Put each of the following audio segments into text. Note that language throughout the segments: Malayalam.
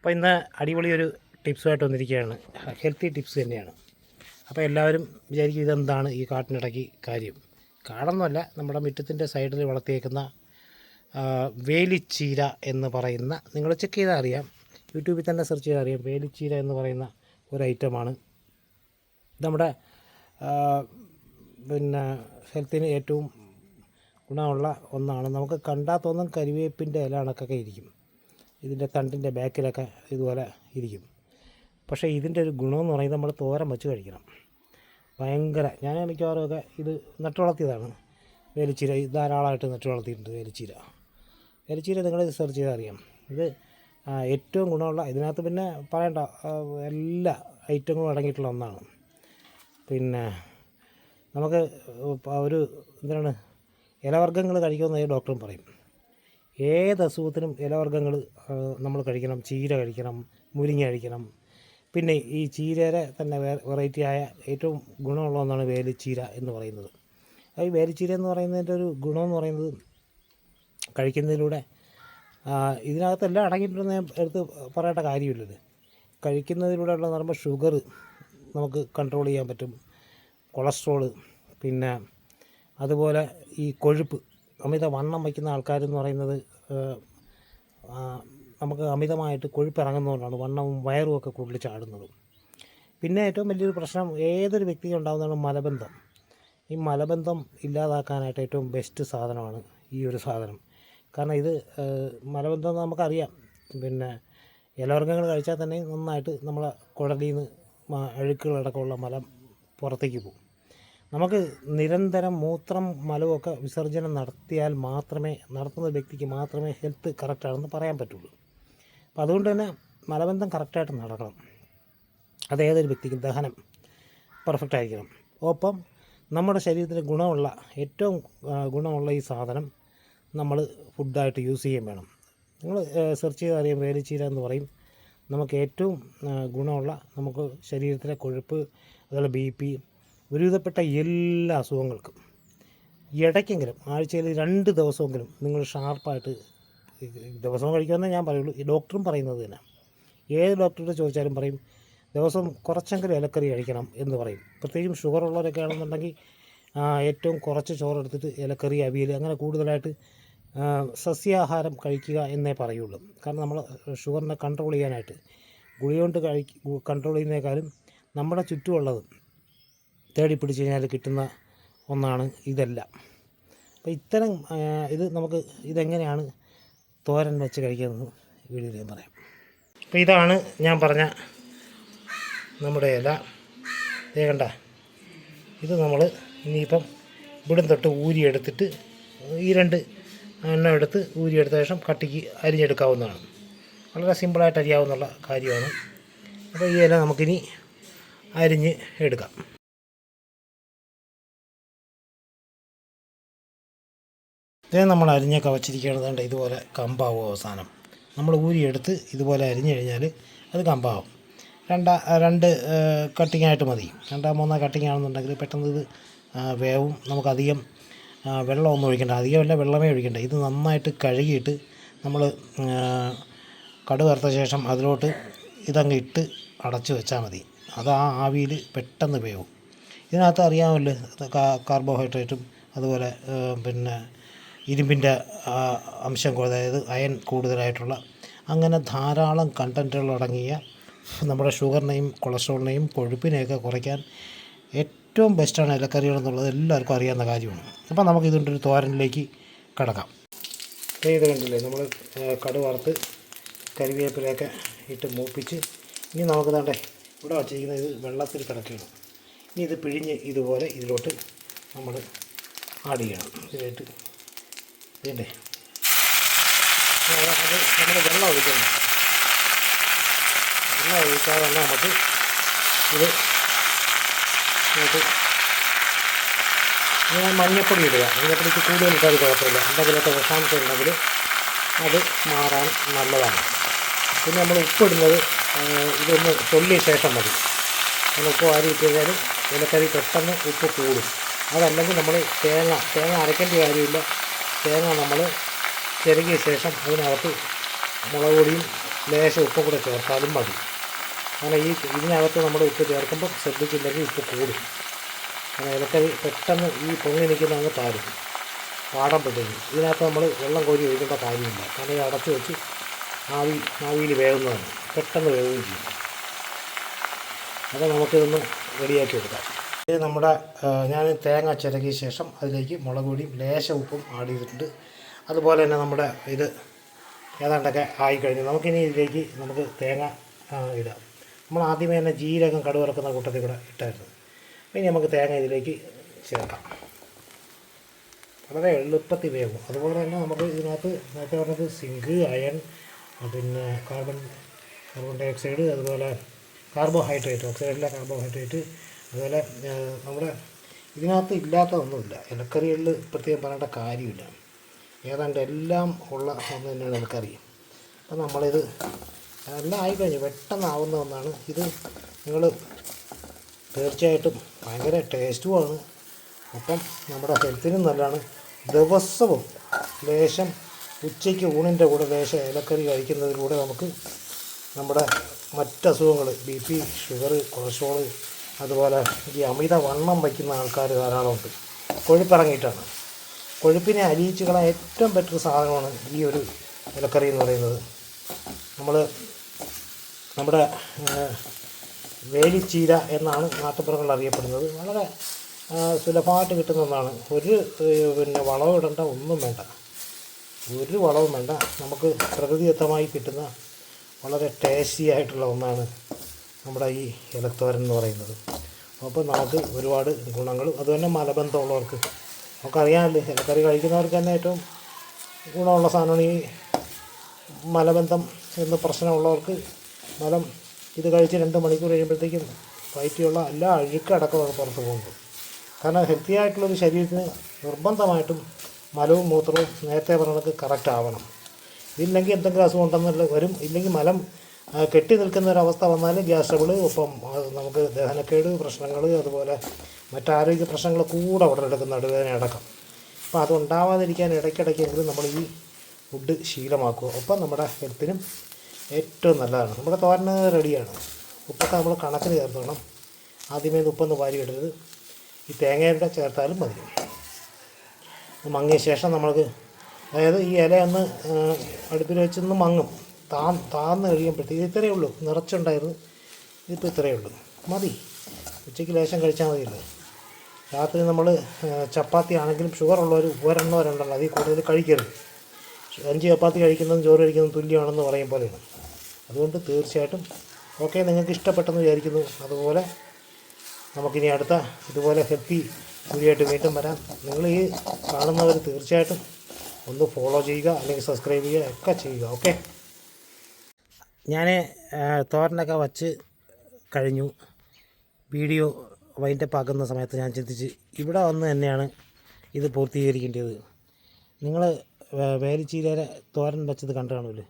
അപ്പോൾ ഇന്ന് അടിപൊളി ഒരു ടിപ്സുമായിട്ട് വന്നിരിക്കുകയാണ്. ഹെൽത്തി ടിപ്സ് തന്നെയാണ്. അപ്പോൾ എല്ലാവരും വിചാരിക്കും ഇതെന്താണ് ഈ കാട്ടിനിടയ്ക്ക് കാര്യം. കാടൊന്നുമല്ല നമ്മുടെ മുറ്റത്തിന്റെ സൈഡിൽ വളർത്തിയേക്കുന്ന വേലിച്ചീര എന്ന് പറയുന്ന നിങ്ങൾ ചെക്ക് ചെയ്താൽ അറിയാം. യൂട്യൂബിൽ തന്നെ സെർച്ച് ചെയ്താൽ അറിയാം. വേലിച്ചീര എന്ന് പറയുന്ന ഒരു ഐറ്റമാണ്. നമ്മുടെ പിന്നെ ഹെൽത്തിന് ഏറ്റവും ഗുണമുള്ള ഒന്നാണ്. നമുക്ക് കണ്ടാൽ തോന്നും കരിവേപ്പിന്റെ ഇല അണക്കൊക്കെ ഇരിക്കും. ഇതിന്റെ തണ്ടിന്റെ ബാക്കിലൊക്കെ ഇതുപോലെ ഇരിക്കും. പക്ഷേ ഇതിന്റെ ഒരു ഗുണമെന്ന് പറയുന്നത് നമ്മൾ തോരൻ വെച്ച് കഴിക്കണം. ഭയങ്കര ഞാൻ മിക്കവാറും ഒക്കെ ഇത് നട്ടു വളർത്തിയതാണ്. വേലിച്ചീര ധാരാളമായിട്ട് നട്ടു വളർത്തിയിട്ടുണ്ട് വേലിച്ചീര. വേലിച്ചീര നിങ്ങൾ സെർച്ച് ചെയ്താൽ അറിയാം. ഇത് ഏറ്റവും ഗുണമുള്ള ഇതിനകത്ത് പിന്നെ പറയണ്ട എല്ലാ ഐറ്റങ്ങളും അടങ്ങിയിട്ടുള്ള ഒന്നാണ്. പിന്നെ നമുക്ക് ഒരു എന്താണ് ഇലവർഗങ്ങൾ കഴിക്കുമെന്ന് ഡോക്ടറും പറയും. ഏത് അസുഖത്തിനും ഇലവർഗങ്ങൾ നമ്മൾ കഴിക്കണം ചീര കഴിക്കണം മുരിങ്ങ കഴിക്കണം. പിന്നെ ഈ ചീരയുടെ തന്നെ വെറൈറ്റി ആയ ഏറ്റവും ഗുണമുള്ള ഒന്നാണ് വേലിച്ചീര എന്ന് പറയുന്നത്. ഈ വേലിച്ചീര എന്ന് പറയുന്നതിന്റെ ഒരു ഗുണമെന്ന് പറയുന്നത് കഴിക്കുന്നതിലൂടെ ഇതിനകത്തെല്ലാം അടങ്ങിയിട്ടുണ്ടെന്ന് ഞാൻ എടുത്ത് പറയേണ്ട കാര്യമില്ലത് കഴിക്കുന്നതിലൂടെയുള്ള പറയുമ്പോൾ ഷുഗർ നമുക്ക് കൺട്രോൾ ചെയ്യാൻ പറ്റും. കൊളസ്ട്രോൾ പിന്നെ അതുപോലെ ഈ കൊഴുപ്പ് അമിത വണ്ണം വയ്ക്കുന്ന ആൾക്കാരെന്ന് പറയുന്നത് നമുക്ക് അമിതമായിട്ട് കൊഴുപ്പ് ഇറങ്ങുന്നതുകൊണ്ടാണ് വണ്ണവും വയറും ഒക്കെ കൂടുതൽ ചാടുന്നത്. പിന്നെ ഏറ്റവും വലിയൊരു പ്രശ്നം ഏതൊരു വ്യക്തിക്കും ഉണ്ടാകുന്നതാണ് മലബന്ധം. ഈ മലബന്ധം ഇല്ലാതാക്കാനായിട്ട് ഏറ്റവും ബെസ്റ്റ് സാധനമാണ് ഈ ഒരു സാധനം. കാരണം ഇത് മലബന്ധം നമുക്കറിയാം. പിന്നെ ഇലവർഗങ്ങൾ കഴിച്ചാൽ തന്നെ നന്നായിട്ട് നമ്മളെ കുടലിൽ നിന്ന് അഴുക്കുകളടക്കമുള്ള മലം പുറത്തേക്ക് പോകും. നമുക്ക് നിരന്തരം മൂത്രം മലമൊക്കെ വിസർജനം നടത്തിയാൽ മാത്രമേ നടത്തുന്ന വ്യക്തിക്ക് മാത്രമേ ഹെൽത്ത് കറക്റ്റാണെന്ന് പറയാൻ പറ്റുള്ളൂ. അപ്പോൾ അതുകൊണ്ട് തന്നെ മലബന്ധം കറക്റ്റായിട്ട് നടക്കണം. അത് ഏതൊരു വ്യക്തിക്കും ദഹനം പെർഫെക്റ്റ് ആയിരിക്കണം. ഒപ്പം നമ്മുടെ ശരീരത്തിന് ഗുണമുള്ള ഏറ്റവും ഗുണമുള്ള ഈ സാധനം നമ്മൾ ഫുഡായിട്ട് യൂസ് ചെയ്യുകയും വേണം. നിങ്ങൾ സെർച്ച് ചെയ്ത് അറിയാം വേലിച്ചീര എന്ന് പറയും. നമുക്ക് ഏറ്റവും ഗുണമുള്ള നമുക്ക് ശരീരത്തിലെ കൊഴുപ്പ് അതുപോലെ ബി പി ഒരുവിധപ്പെട്ട എല്ലാ അസുഖങ്ങൾക്കും ഇടയ്ക്കെങ്കിലും ആഴ്ചയിൽ രണ്ട് ദിവസമെങ്കിലും നിങ്ങൾ ഷാർപ്പായിട്ട് ദിവസവും കഴിക്കുമെന്നേ ഞാൻ പറയുള്ളൂ. ഡോക്ടറും പറയുന്നത് തന്നെ. ഏത് ഡോക്ടറോട് ചോദിച്ചാലും പറയും ദിവസം കുറച്ചെങ്കിലും ഇലക്കറി കഴിക്കണം എന്ന് പറയും. പ്രത്യേകിച്ചും ഷുഗർ ഉള്ളവരൊക്കെ ആണെന്നുണ്ടെങ്കിൽ ഏറ്റവും കുറച്ച് ചോറെടുത്തിട്ട് ഇലക്കറി അവിയൽ അങ്ങനെ കൂടുതലായിട്ട് സസ്യാഹാരം കഴിക്കുക എന്നേ പറയുള്ളൂ. കാരണം നമ്മൾ ഷുഗറിനെ കൺട്രോൾ ചെയ്യാനായിട്ട് ഗുളിക കൊണ്ട് കഴി കൺട്രോൾ ചെയ്യുന്നേക്കാളും നമ്മുടെ ചുറ്റുമുള്ളത് തേടി പിടിച്ച് കഴിഞ്ഞാൽ കിട്ടുന്ന ഒന്നാണ് ഇതെല്ലാം. അപ്പോൾ ഇത്തരം ഇത് നമുക്ക് ഇതെങ്ങനെയാണ് തോരൻ വെച്ച് കഴിക്കുന്നത് വീഡിയോയിൽ പറയാം. അപ്പോൾ ഇതാണ് ഞാൻ പറഞ്ഞ നമ്മുടെ ഇല. ദേ കണ്ട ഇത് നമ്മൾ ഇനിയിപ്പം ഇവിടം തൊട്ട് ഊരിയെടുത്തിട്ട് ഈ രണ്ട് എണ്ണ എടുത്ത് ഊരിയെടുത്ത ശേഷം കട്ടിക്ക് അരിഞ്ഞെടുക്കാവുന്നതാണ്. വളരെ സിമ്പിളായിട്ട് അരിയാവുന്നുള്ള കാര്യമാണ്. അപ്പോൾ ഈ ഇല നമുക്കിനി അരിഞ്ഞ് എടുക്കാം. ഇതേ നമ്മൾ അരിഞ്ഞൊക്കെ വച്ചിരിക്കേണ്ടതുണ്ട് കണ്ട ഇതുപോലെ കമ്പാവും അവസാനം. നമ്മൾ ഊരിയെടുത്ത് ഇതുപോലെ അരിഞ്ഞു കഴിഞ്ഞാൽ അത് കമ്പാവും. രണ്ടാ രണ്ട് കട്ടിങ് ആയിട്ട് മതി. രണ്ടാ മൂന്നാ കട്ടിങ് ആണെന്നുണ്ടെങ്കിൽ പെട്ടെന്ന് ഇത് വേവും. നമുക്കധികം വെള്ളമൊന്നും ഒഴിക്കേണ്ട. അധികമല്ല വെള്ളമേ ഒഴിക്കേണ്ട. ഇത് നന്നായിട്ട് കഴുകിയിട്ട് നമ്മൾ കടു വറുത്ത ശേഷം അതിലോട്ട് ഇതങ്ങ് ഇട്ട് അടച്ച് വെച്ചാൽ മതി. അത് ആ ആവിയിൽ പെട്ടെന്ന് വേവും. ഇതിനകത്ത് അറിയാമല്ലോ കാർബോഹൈഡ്രേറ്റും അതുപോലെ പിന്നെ ഇരുമ്പിന്റെ അംശം അതായത് അയൺ കൂടുതലായിട്ടുള്ള അങ്ങനെ ധാരാളം കണ്ടന്റുകൾ അടങ്ങിയ നമ്മുടെ ഷുഗറിനെയും കൊളസ്ട്രോളിനെയും കൊഴുപ്പിനെയൊക്കെ കുറയ്ക്കാൻ ഏറ്റവും ബെസ്റ്റാണ് ഇലക്കറികൾ എന്നുള്ളത് എല്ലാവർക്കും അറിയാവുന്ന കാര്യമാണ്. അപ്പോൾ നമുക്ക് ഇതിന്റെ ഒരു തോരനിലേക്ക് കിടക്കാം. ഇത് കണ്ടില്ലേ നമ്മൾ കടു വറുത്ത് കരിവേപ്പിലയൊക്കെ ഇട്ട് മൂപ്പിച്ച് ഇനി നമുക്ക് ദാണ്ടേ ഇവിടെ വച്ചിരിക്കുന്നത് ഇത് വെള്ളത്തിൽ കിടക്കുകയാണ് ഇനി ഇത് പിഴിഞ്ഞ് ഇതുപോലെ ഇതിലോട്ട് നമ്മൾ ആഡ് ചെയ്യണം. ഇതിലേക്ക് ഇതിന്റെ അത് നമ്മൾ വെള്ളം ഒഴിക്കണം. വെള്ളം ഒഴിക്കാതെ നമുക്ക് ഇത് ഇങ്ങനെ മഞ്ഞപ്പൊടി ഇടുക. മഞ്ഞപ്പൊടിക്ക് കൂടുതൽ ഇട്ടാൽ കുഴപ്പമില്ല. എന്തെങ്കിലുമൊക്കെ വിഷാംശം ഉണ്ടെങ്കിൽ അത് മാറാൻ നല്ലതാണ്. പിന്നെ നമ്മൾ ഉപ്പിടുന്നത് ഇതൊന്ന് ചൊല്ലിയ ശേഷം മതി. അങ്ങനെ ഉപ്പ് വാരി ഇട്ട് കഴിഞ്ഞാൽ ഇലക്കറി പെട്ടെന്ന് ഉപ്പ് കൂടും. അതല്ലെങ്കിൽ നമ്മൾ തേങ്ങ തേങ്ങ അരയ്ക്കേണ്ട കാര്യമില്ല. തേങ്ങ നമ്മൾ ചിരകിയ ശേഷം അതിനകത്ത് മുളക് പൊടിയും ലേശം ഉപ്പും കൂടെ ചേർത്താലും മതി. അങ്ങനെ ഈ ഇതിനകത്ത് നമ്മൾ ഉപ്പ് ചേർക്കുമ്പോൾ ശ്രദ്ധിച്ചില്ലെങ്കിൽ ഉപ്പ് കൂടും. അങ്ങനെ ഇലക്കറി പെട്ടെന്ന് ഈ പൊങ്ങി നിൽക്കുന്ന അങ്ങ് താരും പെട്ടെന്ന് ഇതിനകത്ത് നമ്മൾ വെള്ളം കോരി ഒഴിക്കേണ്ട കാര്യമില്ല. കാരണം ഇത് അടച്ചു വെച്ച് ആവി ആവിയിൽ വേവുന്നതാണ്. പെട്ടെന്ന് വേവുകയും ചെയ്യും. അപ്പോൾ നമുക്കിതൊന്ന് റെഡിയാക്കി എടുക്കാം. ഇത് നമ്മുടെ ഞാൻ തേങ്ങ ചിരകിയ ശേഷം അതിലേക്ക് മുളക് പൊടിയും ലേശ ഉപ്പും ആഡ് ചെയ്തിട്ടുണ്ട്. അതുപോലെ തന്നെ നമ്മുടെ ഇത് ഏതാണ്ടൊക്കെ ആയിക്കഴിഞ്ഞു നമുക്കിനി ഇതിലേക്ക് നമുക്ക് തേങ്ങ ഇടാം. നമ്മൾ ആദ്യമേ തന്നെ ജീരകം കടുവറക്കുന്ന കൂട്ടത്തിൽ കൂടെ ഇട്ടായിരുന്നു. ഇനി നമുക്ക് തേങ്ങ ഇതിലേക്ക് ചേർക്കാം. വളരെ എളുപ്പത്തിൽ വേഗം അതുപോലെ തന്നെ നമുക്ക് ഇതിനകത്ത് നേരത്തെ പറഞ്ഞത് സിങ്ക് അയൺ പിന്നെ കാർബൺ കാർബൺ ഡൈ ഓക്സൈഡ് അതുപോലെ കാർബോഹൈഡ്രേറ്റ് ഓക്സൈഡിലെ കാർബോഹൈഡ്രേറ്റ് അതുപോലെ നമ്മുടെ ഇതിനകത്ത് ഇല്ലാത്തതൊന്നുമില്ല ഇലക്കറികളിൽ പ്രത്യേകം പറയേണ്ട കാര്യമില്ല. ഏതാണ്ട് എല്ലാം ഉള്ള ഒന്ന് തന്നെയാണ് നമുക്കറിയാം അപ്പം നമ്മളിത് എല്ലാം ആയിക്കഴിഞ്ഞു. പെട്ടെന്നാവുന്ന ഒന്നാണ്. ഇത് നിങ്ങൾ തീർച്ചയായിട്ടും ഭയങ്കര ടേസ്റ്റുമാണ് അപ്പം നമ്മുടെ ഹെൽത്തിനും നല്ലതാണ്. ദിവസവും ലേശം ഉച്ചയ്ക്ക് ഊണിന്റെ കൂടെ ലേശം ഇലക്കറി കഴിക്കുന്നതിലൂടെ നമുക്ക് നമ്മുടെ മറ്റസുഖങ്ങൾ ബി പി ഷുഗർ കൊളസ്ട്രോൾ അതുപോലെ ഈ അമിത വണ്ണം വയ്ക്കുന്ന ആൾക്കാർ ധാരാളമുണ്ട്. കൊഴുപ്പിറങ്ങിയിട്ടാണ്. കൊഴുപ്പിനെ അലിയിച്ച് കളയാൻ ഏറ്റവും ബെറ്റർ സാധനമാണ് ഈ ഒരു ഇലക്കറി എന്ന് പറയുന്നത്. നമ്മൾ നമ്മുടെ വേലിച്ചീര എന്നാണ് നാട്ടുപുറങ്ങൾ അറിയപ്പെടുന്നത്. വളരെ സുലഭമായിട്ട് കിട്ടുന്ന ഒന്നാണ്. ഒരു പിന്നെ വളവ് ഇടേണ്ട ഒന്നും വേണ്ട. ഒരു വളവും വേണ്ട. നമുക്ക് പ്രകൃതിദത്തമായി കിട്ടുന്ന വളരെ ടേസ്റ്റി ആയിട്ടുള്ള ഒന്നാണ് നമ്മുടെ ഈ ഇലത്തോരൻ എന്ന് പറയുന്നത്. അപ്പോൾ നമുക്ക് ഒരുപാട് ഗുണങ്ങളും അതുതന്നെ മലബന്ധമുള്ളവർക്ക്. നമുക്കറിയാമല്ലേ ഇലക്കറി കഴിക്കുന്നവർക്ക് തന്നെ ഏറ്റവും ഗുണമുള്ള സാധനമാണ് ഈ മലബന്ധം എന്ന പ്രശ്നമുള്ളവർക്ക് മലം ഇത് കഴിച്ച് രണ്ട് മണിക്കൂർ കഴിയുമ്പോഴത്തേക്കും വയറ്റിയുള്ള എല്ലാ അഴുക്കടക്കം അത് പുറത്ത് പോകുന്നു. കാരണം ഹെൽത്തി ആയിട്ടുള്ളൊരു ശരീരത്തിന് നിർബന്ധമായിട്ടും മലവും മൂത്രവും നേരത്തെ പറഞ്ഞത് കറക്റ്റ് ആവണം. ഇല്ലെങ്കിൽ എന്തെങ്കിലും അസുഖം ഉണ്ടെന്നുള്ള വരും. ഇല്ലെങ്കിൽ മലം കെട്ടി നിൽക്കുന്ന ഒരവസ്ഥ വന്നാൽ ഗ്യാസ് ട്രബിൾ ഒപ്പം നമുക്ക് ദഹനക്കേട് പ്രശ്നങ്ങൾ അതുപോലെ മറ്റാരോഗ്യ പ്രശ്നങ്ങൾ കൂടെ ഉടലെടുക്കുന്ന നടുവേദന അടക്കം. അപ്പോൾ അതുണ്ടാവാതിരിക്കാൻ ഇടയ്ക്കിടയ്ക്കെങ്കിലും നമ്മൾ ഈ ഫുഡ് ശീലമാക്കുക. ഒപ്പം നമ്മുടെ ഹെൽത്തിനും ഏറ്റവും നല്ലതാണ്. നമ്മുടെ തോരന് റെഡിയാണ്. ഉപ്പൊക്കെ നമ്മൾ കണക്കിന് ചേർത്തോണം. ആദ്യമേ ഉപ്പൊന്ന് വാരി ഇടരുത് ഈ തേങ്ങയുടെ ചേർത്താലും മതി. മങ്ങിയ ശേഷം നമ്മൾക്ക് അതായത് ഈ ഇല ഒന്ന് ആ, അടുപ്പിൽ വെച്ചൊന്ന് മങ്ങും. താ താന്ന് കഴിയുമ്പോഴത്തേക്ക് ഇത്രയേ ഉള്ളൂ. നിറച്ചുണ്ടായിരുന്നു. ഇതിപ്പോൾ ഇത്രയേ ഉള്ളൂ. മതി. ഉച്ചയ്ക്ക് ലേശം കഴിച്ചാൽ മതിയല്ലോ. രാത്രി നമ്മൾ ചപ്പാത്തി ആണെങ്കിലും ഷുഗർ ഉള്ളവർ ഒരെണ്ണോ രണ്ടെണ്ണോ അതിൽ കൂടുതൽ കഴിക്കരുത്. അഞ്ച് ചപ്പാത്തി കഴിക്കുന്നതും ചോറ് കഴിക്കുന്നതും തുല്യമാണെന്ന് പറയും പോലെയാണ്. അതുകൊണ്ട് തീർച്ചയായിട്ടും ഓക്കെ നിങ്ങൾക്ക് ഇഷ്ടപ്പെട്ടെന്ന് വിചാരിക്കുന്നു. അതുപോലെ നമുക്കിനി അടുത്ത ഇതുപോലെ ഹെൽത്തി വീഡിയോ വീണ്ടും വരാം. നിങ്ങൾ ഈ കാണുന്നവർ തീർച്ചയായിട്ടും ഒന്ന് ഫോളോ ചെയ്യുക അല്ലെങ്കിൽ സബ്സ്ക്രൈബ് ചെയ്യുക ഒക്കെ ചെയ്യുക. ഓക്കെ? ഞാൻ തോരനൊക്കെ വച്ച് കഴിഞ്ഞു. വീഡിയോ വൈൻഡപ്പ് ആക്കുന്ന സമയത്ത് ഞാൻ ചിന്തിച്ച് ഇവിടെ വന്ന് തന്നെയാണ് ഇത് പൂർത്തീകരിക്കേണ്ടത്. നിങ്ങൾ വേലിച്ചീരയുടെ തോരൻ വെച്ചത് കണ്ടു കാണുമല്ലോ?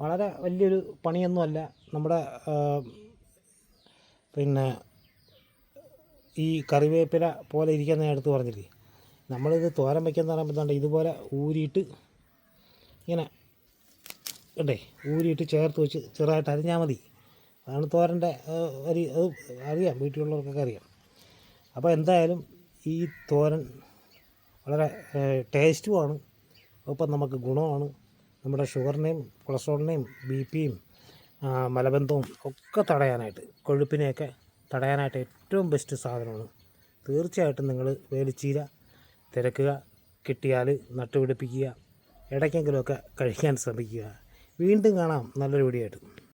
വളരെ വലിയൊരു പണിയൊന്നുമല്ല. നമ്മുടെ പിന്നെ ഈ കറിവേപ്പില പോലെ ഇരിക്കുന്ന ഞാൻ എടുത്ത് പറഞ്ഞില്ലേ? നമ്മളിത് തോരൻ വയ്ക്കാൻ എന്താണ്ട് ഇതുപോലെ ഊരിയിട്ട് ഇങ്ങനെ ഇണ്ടേ ഊരിയിട്ട് ചേർത്ത് വെച്ച് ചെറുതായിട്ട് അരിഞ്ഞാൽ മതി. അതാണ് തോരന്റെ അരി അത് അറിയാം വീട്ടിലുള്ളവർക്കൊക്കെ അറിയാം. അപ്പോൾ എന്തായാലും ഈ തോരൻ വളരെ ടേസ്റ്റുമാണ്. ഒപ്പം നമുക്ക് ഗുണമാണ്. നമ്മുടെ ഷുഗറിനെയും കൊളസ്ട്രോളിനെയും ബി പിയും മലബന്ധവും ഒക്കെ തടയാനായിട്ട് കൊഴുപ്പിനെയൊക്കെ തടയാനായിട്ട് ഏറ്റവും ബെസ്റ്റ് സാധനമാണ്. തീർച്ചയായിട്ടും നിങ്ങൾ വേലിച്ചീര തിരക്കുക കിട്ടിയാൽ നട്ടുപിടിപ്പിക്കുക ഇടയ്ക്കെങ്കിലുമൊക്കെ കഴിക്കാൻ ശ്രമിക്കുക. വീണ്ടും കാണാം. നല്ലൊരു വീഡിയോ ആയിട്ട്.